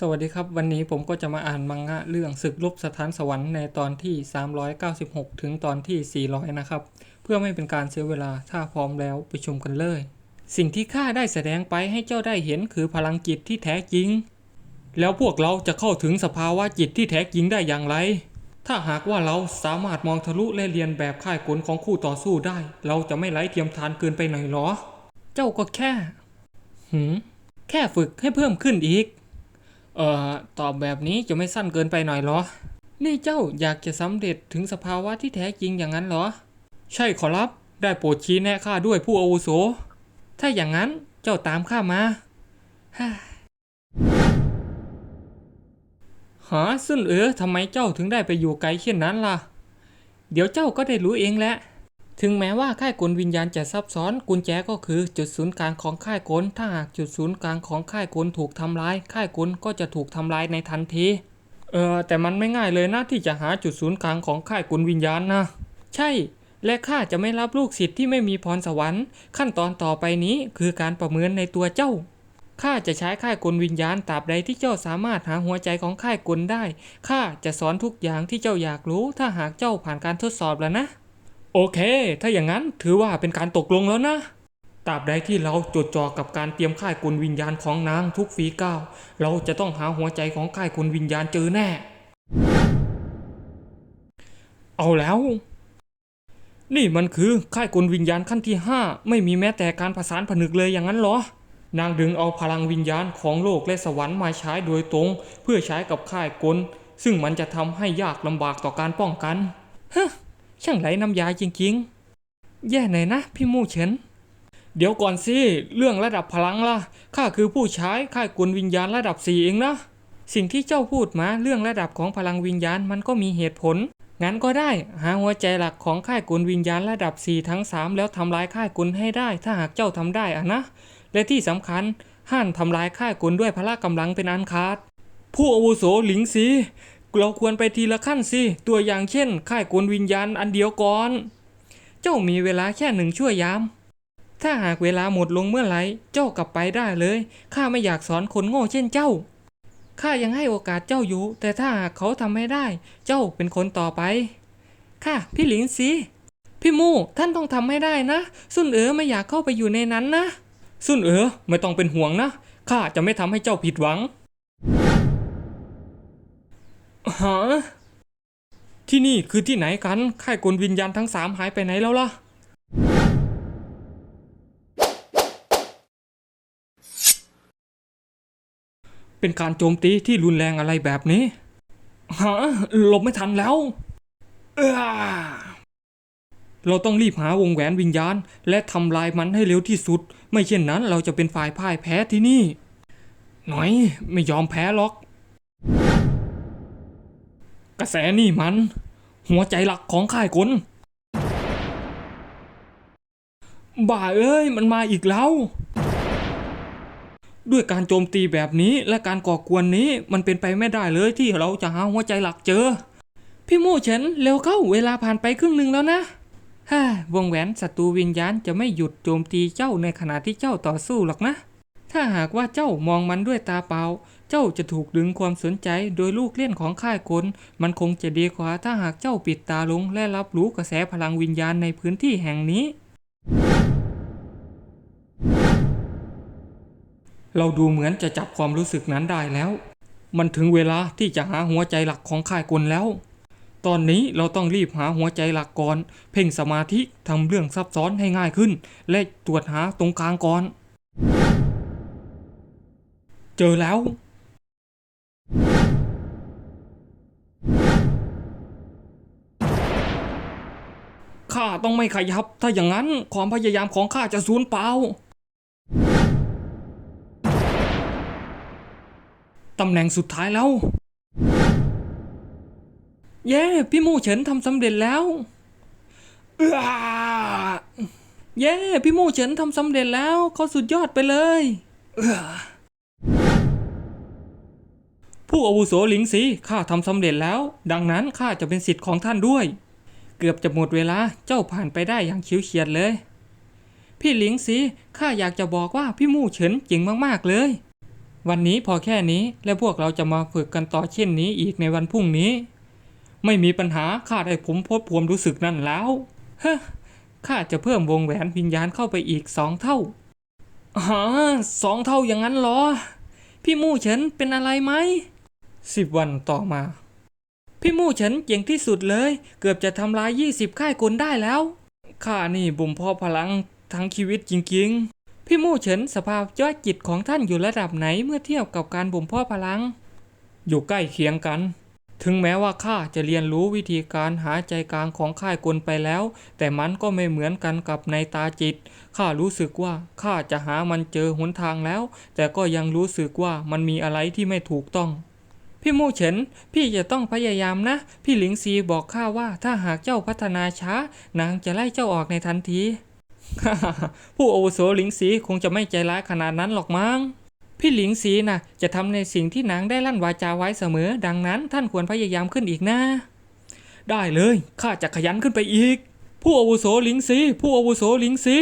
สวัสดีครับ วันนี้ผมก็จะมาอ่านมังงะเรื่องศึกลบสถานสวรรค์ในตอนที่ 396 ถึงตอนที่ 400 นะครับ เพื่อไม่เป็นการเสียเวลาถ้าพร้อมแล้วไปชมกันเลย สิ่งที่ข้าได้แสดงไปให้เจ้าได้เห็นคือพลังจิตที่แท้จริง แล้วพวกเราจะเข้าถึงสภาวะจิตที่แท้จริงได้อย่างไร ถ้าหากว่าเราสามารถมองทะลุและเรียนแบบค่ายกลของคู่ต่อสู้ได้ เราจะไม่ไร้เทียมทานเกินไปหน่อยหรอ เจ้าก็แค่หืมแค่ฝึกให้เพิ่มขึ้นอีก เอ่อตอบแบบนี้จะไม่สั้นเกินไปหน่อยหรอ นี่เจ้าอยากจะสำเร็จถึงสภาวะที่แท้จริงอย่างนั้นหรอ ใช่ขอรับ ได้โปรดชี้แนะข้าด้วยผู้อาวุโส ถ้าอย่างนั้นเจ้าตามข้ามาฮ่าหาซึ่นเออทำไมเจ้าถึงได้ไปอยู่ไกลเช่นนั้นล่ะ เดี๋ยวเจ้าก็ได้รู้เองแหละ ถึงแม้ว่าค่ายกลวิญญาณจะซับซ้อนกุญแจก็คือจุดศูนย์กลางของค่ายกล ถ้าหากจุดศูนย์กลางของค่ายกลถูกทำลาย ค่ายกลก็จะถูกทำลายในทันทีเออแต่มันไม่ง่ายเลยนะที่จะหาจุดศูนย์กลางของค่ายกลวิญญาณนะ ใช่ และข้าจะไม่รับลูกศิษย์ที่ไม่มีพรสวรรค์ ขั้นตอนต่อไปนี้คือการประเมินในตัวเจ้าข้าจะใช้ค่ายกลวิญญาณตราบใดที่เจ้าสามารถหาหัวใจของค่ายกลได้ข้าจะสอนทุกอย่างที่เจ้าอยากรู้ ถ้าหากเจ้าผ่านการทดสอบแล้วนะ โอเค ถ้าอย่างนั้นถือว่าเป็นการตกลงแล้วนะตราบใดที่เราจดจ่อกับการเตรียมค่ายกุลวิญญาณของนางทุกฝีก้าวเราจะต้องหาหัวใจของค่ายกุลวิญญาณเจอแน่ เอาแล้ว นี่มันคือค่ายกุลวิญญาณขั้นที่ห้าไม่มีแม้แต่การผสานผนึกเลยอย่างนั้นเหรอ นางดึงเอาพลังวิญญาณของโลกและสวรรค์มาใช้โดยตรง เพื่อใช้กับค่ายกลซึ่งมันจะทำให้ยากลำบากต่อการป้องกันฮะ ช่างไหลน้ำยาจริงๆ แย่หน่อยนะพี่มู่เฉิน เดี๋ยวก่อนสิ เรื่องระดับพลังล่ะ ข้าคือผู้ใช้ค่ายกลวิญญาณระดับสี่เองนะ สิ่งที่เจ้าพูดมาเรื่องระดับของพลังวิญญาณมันก็มีเหตุผล งั้นก็ได้ หาหัวใจหลักของค่ายกลวิญญาณระดับ4ทั้ง3แล้วทำลายค่ายกลให้ได้ ถ้าหากเจ้าทำได้อะนะ และที่สำคัญห้ามทำลายค่ายกลด้วยพละกำลังเป็นอันขาด ผู้อาวุโสหลิงสี เราควรไปทีละขั้นสิ ตัวอย่างเช่น ค่ายกลวิญญาณอันเดียวก่อน เจ้ามีเวลาแค่หนึ่งชั่วยาม ถ้าหากเวลาหมดลงเมื่อไหร่ เจ้ากลับไปได้เลย ข้าไม่อยากสอนคนโง่เช่นเจ้า ข้ายังให้โอกาสเจ้าอยู่ แต่ถ้าหากเขาทำไม่ได้ เจ้าเป็นคนต่อไป ค่ะพี่หลิงสีพี่มู่ท่านต้องทำให้ได้นะ สุนเอ๋อไม่อยากเข้าไปอยู่ในนั้นนะ สุนเอ๋อไม่ต้องเป็นห่วงนะ ข้าจะไม่ทำให้เจ้าผิดหวัง ฮะที่นี่คือที่ไหนกัน ค่ายกลวิญญาณทั้งสามหายไปไหนแล้วล่ะ เป็นการโจมตีที่รุนแรงอะไรแบบนี้ ฮะหลบไม่ทันแล้ว เออเราต้องรีบหาวงแหวนวิญญาณ และทำลายมันให้เร็วที่สุด ไม่เช่นนั้นเราจะเป็นฝ่ายพ่ายแพ้ที่นี่ หน่อยไม่ยอมแพ้หรอก กระแสนี่มัน หัวใจหลักของค่ายกลบ่าเอ้ยมันมาอีกแล้ว ด้วยการโจมตีแบบนี้และการก่อกวนนี้มันเป็นไปไม่ได้เลยที่เราจะหาหัวใจหลักเจอ พี่มู่เฉินเร็วเข้าเวลาผ่านไปครึ่งหนึ่งแล้วนะฮ่าวงแหวนศัตรูวิญญาณจะไม่หยุดโจมตีเจ้าในขณะที่เจ้าต่อสู้หรอกนะ ถ้าหากว่าเจ้ามองมันด้วยตาเปล่า เจ้าจะถูกดึงความสนใจโดยลูกเล่นของค่ายกลมันคงจะดีกว่าถ้าหากเจ้าปิดตาลงและรับรู้กระแสพลังวิญญาณในพื้นที่แห่งนี้ เราดูเหมือนจะจับความรู้สึกนั้นได้แล้ว มันถึงเวลาที่จะหาหัวใจหลักของค่ายกลแล้ว ตอนนี้เราต้องรีบหาหัวใจหลักก่อน เพ่งสมาธิทำเรื่องซับซ้อนให้ง่ายขึ้น และตรวจหาตรงกลางก่อน เจอแล้ว ข้าต้องไม่ขยับ ถ้าอย่างนั้นความพยายามของข้าจะสูญเปล่าตำแหน่งสุดท้ายแล้ว เย้ พี่มู่เฉินทำสำเร็จแล้วเย้ พี่มู่เฉินทำสำเร็จแล้วเขาสุดยอดไปเลยเผู้อาวุโสหลิงสีข้าทำสำเร็จแล้ว ดังนั้นข้าจะเป็นสิทธิ์ของท่านด้วย เกือบจะหมดเวลาเจ้าผ่านไปได้อย่างชิวเฉียดเลย พี่หลิงสีข้าอยากจะบอกว่าพี่มู่เฉินเจ๋งมากๆเลย วันนี้พอแค่นี้และพวกเราจะมาฝึกกันต่อเช่นนี้อีกในวันพรุ่งนี้ ไม่มีปัญหาข้าได้ผมพบความรู้สึกนั่นแล้วเฮ้ข้าจะเพิ่มวงแหวนวิญญาณเข้าไปอีกสองเท่าฮะสองเท่าอย่างนั้นเหรอ พี่มู่เฉินเป็นอะไรไหมสิบวันต่อมา พี่มู่เฉินเก่งที่สุดเลย เกือบจะทำลายยี่สิบค่ายกลได้แล้ว ข้านี่บ่มเพาะพลังทั้งชีวิตจริงๆ พี่มู่เฉินสภาพยอดจิตของท่านอยู่ระดับไหนเมื่อเทียบกับการบ่มเพาะพลัง อยู่ใกล้เคียงกัน ถึงแม้ว่าข้าจะเรียนรู้วิธีการหาใจกลางของค่ายกลไปแล้ว แต่มันก็ไม่เหมือนกันกับในตาจิต ข้ารู้สึกว่าข้าจะหามันเจอหนทางแล้ว แต่ก็ยังรู้สึกว่ามันมีอะไรที่ไม่ถูกต้อง พี่มู่เฉิน พี่จะต้องพยายามนะ พี่หลิงซีบอกข้าว่าถ้าหากเจ้าพัฒนาช้า นางจะไล่เจ้าออกในทันที ผู้อาวุโสหลิงซีคงจะไม่ใจร้ายขนาดนั้นหรอกมั้ง พี่หลิงซีนะ่ะ จะทำในสิ่งที่นางได้ลั่นวาจาไว้เสมอ ดังนั้นท่านควรพยายามขึ้นอีกนะ ได้เลย ข้าจะขยันขึ้นไปอีก ผู้อาวุโสหลิงซี ผู้อาวุโสหลิงซี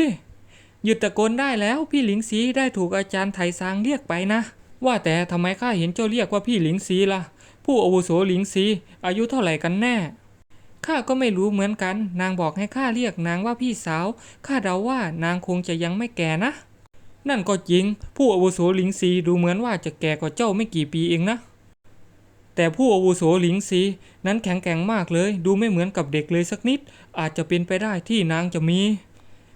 หยุดตะโกนได้แล้วพี่หลิงซีได้ถูกอาจารย์ไถซางเรียกไปนะ ว่าแต่ทำไมข้าเห็นเจ้าเรียกว่าพี่หลิงซีล่ะ ผู้อาวุโสหลิงซีอายุเท่าไหร่กันแน่ข้าก็ไม่รู้เหมือนกัน นางบอกให้ข้าเรียกนางว่าพี่สาวข้าเดาว่านางคงจะยังไม่แก่นะ นั่นก็จริง ผู้อาวุโสหลิงซีดูเหมือนว่าจะแก่กว่าเจ้าไม่กี่ปีเองนะ แต่ผู้อาวุโสหลิงซีนั้นแข็งแกร่งมากเลย ดูไม่เหมือนกับเด็กเลยสักนิด อาจจะเป็นไปได้ที่นางจะมี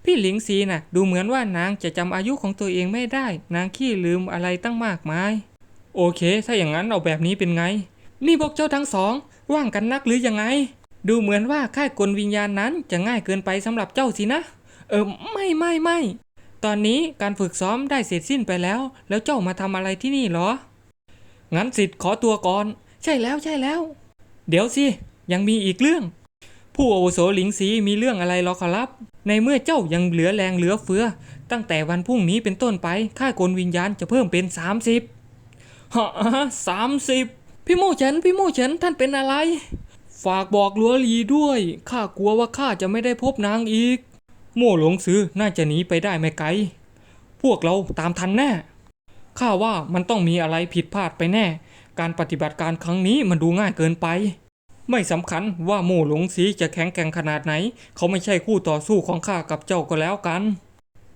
พี่หลิงซีน่ะ ดูเหมือนว่านางจะจำอายุของตัวเองไม่ได้ นางขี้ลืมอะไรตั้งมากมาย โอเค ถ้าอย่างนั้นเอาแบบนี้เป็นไง นี่พวกเจ้าทั้งสอง ว่างกันนักหรือยังไง ดูเหมือนว่าค่ายกลวิญญาณนั้นจะง่ายเกินไปสำหรับเจ้าสินะ เออไม่ไม่ไม่ตอนนี้การฝึกซ้อมได้เสร็จสิ้นไปแล้ว แล้วเจ้ามาทำอะไรที่นี่หรอ งั้นสิทธิ์ขอตัวก่อน ใช่แล้วใช่แล้ว เดี๋ยวสิ ยังมีอีกเรื่อง ผู้อาวุโสหลิงสีมีเรื่องอะไรหรอขอรับ ในเมื่อเจ้ายังเหลือแรงเหลือเฟือ ตั้งแต่วันพรุ่งนี้เป็นต้นไปค่ากลวิญญาณจะเพิ่มเป็น 30ฮะสามสิบพี่โมเฉินพี่โมเฉินท่านเป็นอะไร ฝากบอกลัวลีด้วยข้ากลัวว่าข้าจะไม่ได้พบนางอีก โม่หลงซื้อน่าจะหนีไปได้ไม่ไกล พวกเราตามทันแน่ข้าว่ามันต้องมีอะไรผิดพลาดไปแน่ การปฏิบัติการครั้งนี้มันดูง่ายเกินไป ไม่สำคัญว่าโม่หลงสีจะแข็งแกร่งขนาดไหน เขาไม่ใช่คู่ต่อสู้ของข้ากับเจ้าก็แล้วกัน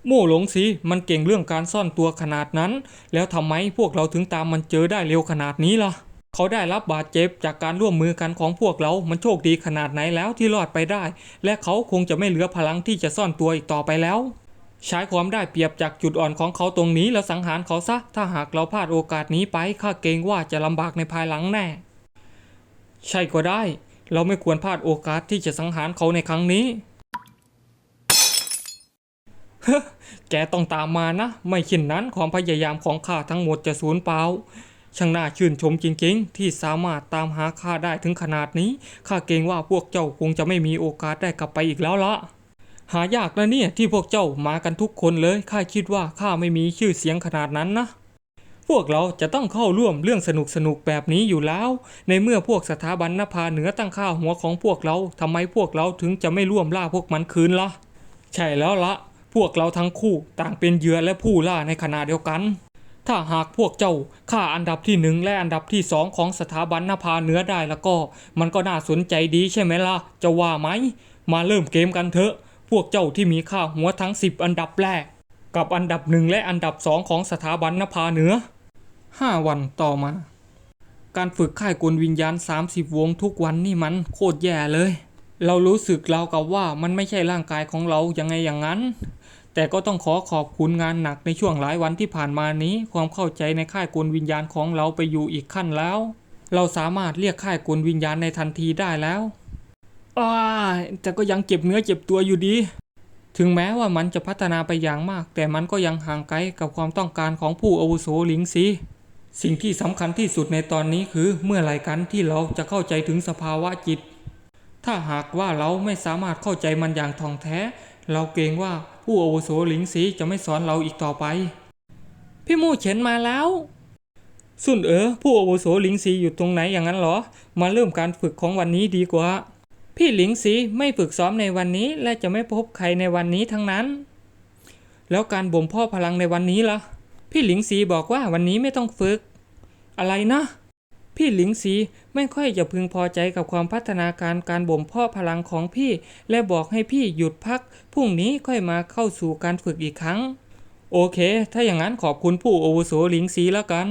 โม่หลงสีมันเก่งเรื่องการซ่อนตัวขนาดนั้น แล้วทำไมพวกเราถึงตามมันเจอได้เร็วขนาดนี้ล่ะ เขาได้รับบาดเจ็บจากการร่วมมือกันของพวกเรา มันโชคดีขนาดไหนแล้วที่รอดไปได้ และเขาคงจะไม่เหลือพลังที่จะซ่อนตัวอีกต่อไปแล้วใช้ความได้เปรียบจากจุดอ่อนของเขาตรงนี้แล้วสังหารเขาซะ ถ้าหากเราพลาดโอกาสนี้ไป ข้าเกรงว่าจะลำบากในภายหลังแน่ ใช่ก็ได้ เราไม่ควรพลาดโอกาสที่จะสังหารเขาในครั้งนี้ฮแกต้องตามมานะ ไม่เช่นนั้นความพยายามของข้าทั้งหมดจะสูญเปล่าช่างน่าชื่นชมจริงๆ ที่สามารถตามหาข้าได้ถึงขนาดนี้ข้าเกรงว่าพวกเจ้าคงจะไม่มีโอกาสได้กลับไปอีกแล้วละหายากนะเนี่ยที่พวกเจ้ามากันทุกคนเลยข้าคิดว่าข้าไม่มีชื่อเสียงขนาดนั้นนะ วกเราจะต้องเข้าร่วมเรื่องสนุกสนุกแบบนี้อยู่แล้ว ในเมื่อพวกสถาบันนภาเหนือตั้งค่าหัวของพวกเราทำไมพวกเราถึงจะไม่ร่วมล่าพวกมันคืนละ่ะ ใช่แล้วละ พวกเราทั้งคู่ต่างเป็นเหยื่อและผู้ล่าในขณะเดียวกัน ถ้าหากพวกเจ้าฆ่าอันดับที่หนึ่งและอันดับที่สองของสถาบันนภาเหนือได้แล้วก็ มันก็น่าสนใจดีใช่ไหมล่ะ จะว่าไหม มาเริ่มเกมกันเถอะ พวกเจ้าที่มีค่าหัวทั้ง 10 อันดับแรกกับอันดับหนึ่งและอันดับสองของสถาบันนภาเหนือ 5 วันต่อมา การฝึกค่ายกลวิญญาณ 30 วงทุกวันนี่มันโคตรแย่เลย เรารู้สึกเรากับว่ามันไม่ใช่ร่างกายของเรายังไงอย่างนั้น แต่ก็ต้องขอขอบคุณงานหนักในช่วงหลายวันที่ผ่านมานี้ ความเข้าใจในค่ายกลวิญญาณของเราไปอยู่อีกขั้นแล้ว เราสามารถเรียกค่ายกลวิญญาณในทันทีได้แล้วอ้าแต่ก็ยังเจ็บเนื้อเจ็บตัวอยู่ดีถึงแม้ว่ามันจะพัฒนาไปอย่างมาก แต่มันก็ยังห่างไกลกับความต้องการของผู้อาวุโสหลิงซี สิ่งที่สำคัญที่สุดในตอนนี้คือเมื่อไหร่กันที่เราจะเข้าใจถึงสภาวะจิต ถ้าหากว่าเราไม่สามารถเข้าใจมันอย่างท่องแท้ เราเกรงว่าผู้อาวุโสหลิงสีจะไม่สอนเราอีกต่อไป พี่มู่เฉินมาแล้วสุนเอ๋อผู้อาวุโสหลิงสีอยู่ตรงไหนอย่างนั้นเหรอ มาเริ่มการฝึกของวันนี้ดีกว่า พี่หลิงสีไม่ฝึกซ้อมในวันนี้และจะไม่พบใครในวันนี้ทั้งนั้น แล้วการบ่มเพาะพลังในวันนี้ล่ะพ พี่หลิงสีบอกว่าวันนี้ไม่ต้องฝึก อะไรนะ พี่หลิงสีไม่ค่อยจะพึงพอใจกับความพัฒนาการการบ่มเพาะพลังของพี่ และบอกให้พี่หยุดพักพรุ่งนี้ค่อยมาเข้าสู่การฝึกอีกครั้ง โอเค ถ้าอย่างนั้นขอบคุณผู้อาวุโสหลิงสีแล้วกัน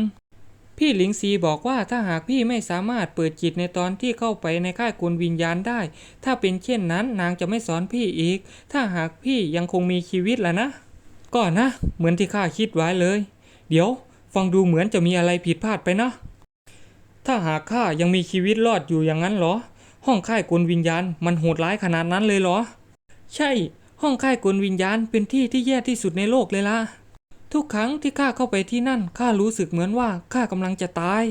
พี่หลิงซีบอกว่าถ้าหากพี่ไม่สามารถเปิดจิตในตอนที่เข้าไปในค่ายกลวิญญาณได้ ถ้าเป็นเช่นนั้นนางจะไม่สอนพี่อีก ถ้าหากพี่ยังคงมีชีวิตล้วนะ ก็นะ เหมือนที่ข้าคิดไว้เลย เดี๋ยว ฟังดูเหมือนจะมีอะไรผิดพลาดไปนะ ถ้าหากข้ายังมีชีวิตรอดอยู่อย่างนั้นเหรอ ห้องค่ายกลวิญญาณมันโหดร้ายขนาดนั้นเลยเหรอ ใช่ ห้องค่ายกลวิญญาณเป็นที่ที่แย่ที่สุดในโลกเลยล่ะ ทุกครั้งที่ข้าเข้าไปที่นั่นข้ารู้สึกเหมือนว่าข้ากำลังจะตาย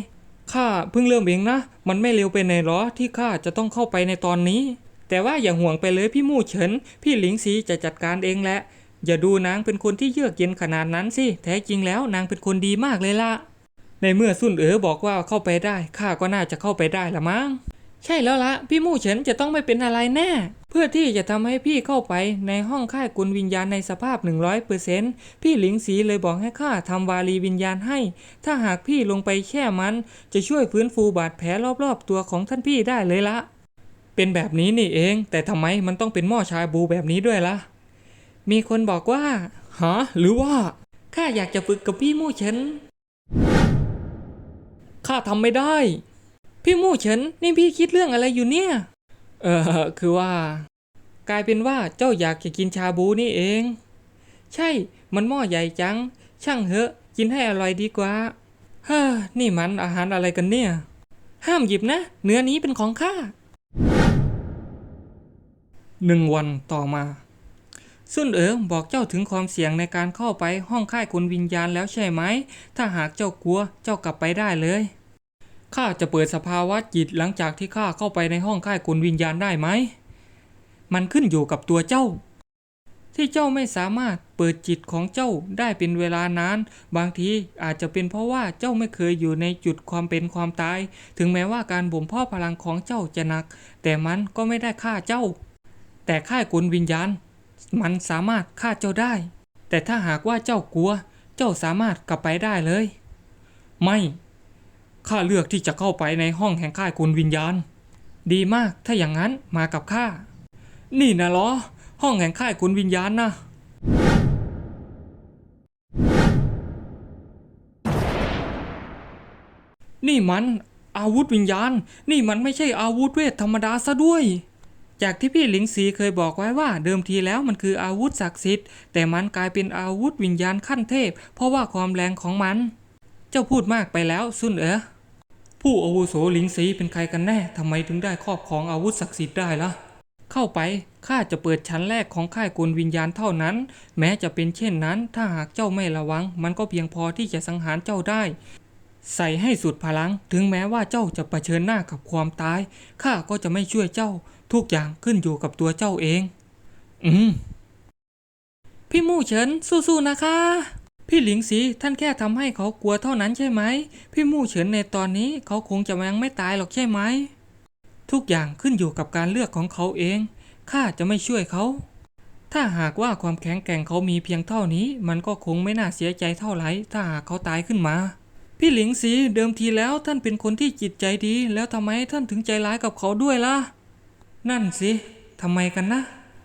ข้าเพิ่งเริ่มเองนะ มันไม่เร็วไปไหนหรอที่ข้าจะต้องเข้าไปในตอนนี้ แต่ว่าอย่าห่วงไปเลยพี่มู่เฉิน พี่หลิงซีจะจัดการเองแหละ อย่าดูนางเป็นคนที่เยือกเย็นขนาดนั้นสิแท้จริงแล้วนางเป็นคนดีมากเลยล่ะในเมื่อซุนเอ๋อบอกว่าเข้าไปได้ข้าก็น่าจะเข้าไปได้ละมั้งใช่แล้วละพี่มู่เฉินจะต้องไม่เป็นอะไรแน่ เพื่อที่จะทำให้พี่เข้าไปในห้องค่ายกุลวิญญาณในสภาพ 100%พี่หลิงสีเลยบอกให้ข้าทำวาลีวิญญาณให้ ถ้าหากพี่ลงไปแช่มัน จะช่วยฟื้นฟูบาดแผลรอบๆตัวของท่านพี่ได้เลยละ เป็นแบบนี้นี่เอง แต่ทำไมมันต้องเป็นหม้อชาบูแบบนี้ด้วยล่ะ มีคนบอกว่าฮะหรือว่า ข้าอยากจะฝึกกับพี่มู่เฉิน ข้าทำไม่ได้ พี่มู่เฉิน นี่พี่คิดเรื่องอะไรอยู่เนี่ย เออ คือว่า กลายเป็นว่าเจ้าอยากจะกินชาบูนี่เอง ใช่ มันหม้อใหญ่จัง ช่างเหอะ กินให้อร่อยดีกว่า เฮ้อ นี่มันอาหารอะไรกันเนี่ย ห้ามหยิบนะ เนื้อนี้เป็นของข้าหนึ่งวันต่อมา ซุนเอ๋อบอกเจ้าถึงความเสี่ยงในการเข้าไปห้องค่ายคุณวิญญาณแล้วใช่ไหม ถ้าหากเจ้ากลัวเจ้ากลับไปได้เลยข้าจะเปิดสภาวะจิตหลังจากที่ข้าเข้าไปในห้องค่ายกุลวิญญาณได้ไหม มันขึ้นอยู่กับตัวเจ้า ที่เจ้าไม่สามารถเปิดจิตของเจ้าได้เป็นเวลานาน บางทีอาจจะเป็นเพราะว่าเจ้าไม่เคยอยู่ในจุดความเป็นความตาย ถึงแม้ว่าการบ่มเพาะพลังของเจ้าจะหนัก แต่มันก็ไม่ได้ฆ่าเจ้า แต่ค่ายกุลวิญญาณ มันสามารถฆ่าเจ้าได้ แต่ถ้าหากว่าเจ้ากลัว เจ้าสามารถกลับไปได้เลย ไม่ข้าเลือกที่จะเข้าไปในห้องแห่งค่ายกุลวิญญาณ ดีมากถ้าอย่างนั้นมากับข้า นี่นะเหรอห้องแห่งค่ายกุลวิญญาณนะนี่มันอาวุธวิญญาณ นี่มันไม่ใช่อาวุธเวทธรรมดาซะด้วย จากที่พี่หลิงสีเคยบอกไว้ว่าเดิมทีแล้วมันคืออาวุธศักดิ์สิทธิ์แต่มันกลายเป็นอาวุธวิญญาณขั้นเทพ เพราะว่าความแรงของมัน เจ้าพูดมากไปแล้วซุนเอ๋อผู้อาวุโสหลิงสีเป็นใครกันแน่ทำไมถึงได้ครอบครองอาวุธศักดิ์สิทธิ์ได้ล่ะเข้าไปข้าจะเปิดชั้นแรกของค่ายกลวิญญาณเท่านั้น แม้จะเป็นเช่นนั้น ถ้าหากเจ้าไม่ระวัง มันก็เพียงพอที่จะสังหารเจ้าได้ ใส่ให้สุดพลัง ถึงแม้ว่าเจ้าจะะเผชิญหน้ากับความตาย ข้าก็จะไม่ช่วยเจ้า ทุกอย่างขึ้นอยู่กับตัวเจ้าเอง อืม พี่มู่เฉินสู้ๆนะคะ พี่หลิงสีท่านแค่ทำให้เขากลัวเท่านั้นใช่ไหม พี่มู่เฉินในตอนนี้เขาคงจะยังไม่ตายหรอกใช่ไหม ทุกอย่างขึ้นอยู่กับการเลือกของเขาเอง ข้าจะไม่ช่วยเขา ถ้าหากว่าความแข็งแกร่งเขามีเพียงเท่านี้ มันก็คงไม่น่าเสียใจเท่าไหร่ถ้าหากเขาตายขึ้นมา พี่หลิงสีเดิมทีแล้วท่านเป็นคนที่จิตใจดี แล้วทำไมท่านถึงใจร้ายกับเขาด้วยล่ะ นั่นสิทำไมกันนะ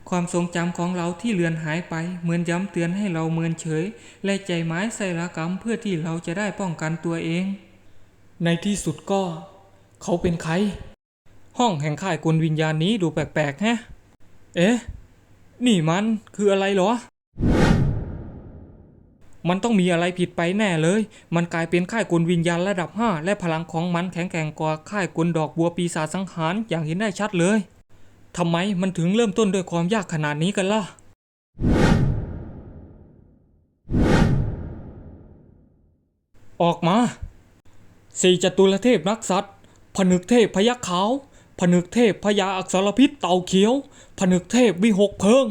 ความทรงจำของเราที่เลือนหายไป เหมือนย้ำเตือนให้เราเมินเฉย และใจไม้ใส่ละกรรมเพื่อที่เราจะได้ป้องกันตัวเอง ในที่สุดก็ เขาเป็นใคร ห้องแห่งค่ายกลวิญญาณนี้ดูแปลกๆแฮะ เอ๊ะ นี่มันคืออะไรหรอ มันต้องมีอะไรผิดไปแน่เลย มันกลายเป็นค่ายกลวิญญาณระดับ 5 และพลังของมันแข็งแกร่งกว่าค่ายกลดอกบัวปีศาจสังหารอย่างเห็นได้ชัดเลยทำไมมันถึงเริ่มต้นด้วยความยากขนาดนี้กันล่ะออกมาสี่จตุรเทพนักสัตว์ ผนึกเทพพยัคฆ์ขาว ผนึกเทพพญาอักษรพิษเต่าเขียว ผนึกเทพวิหกเพิง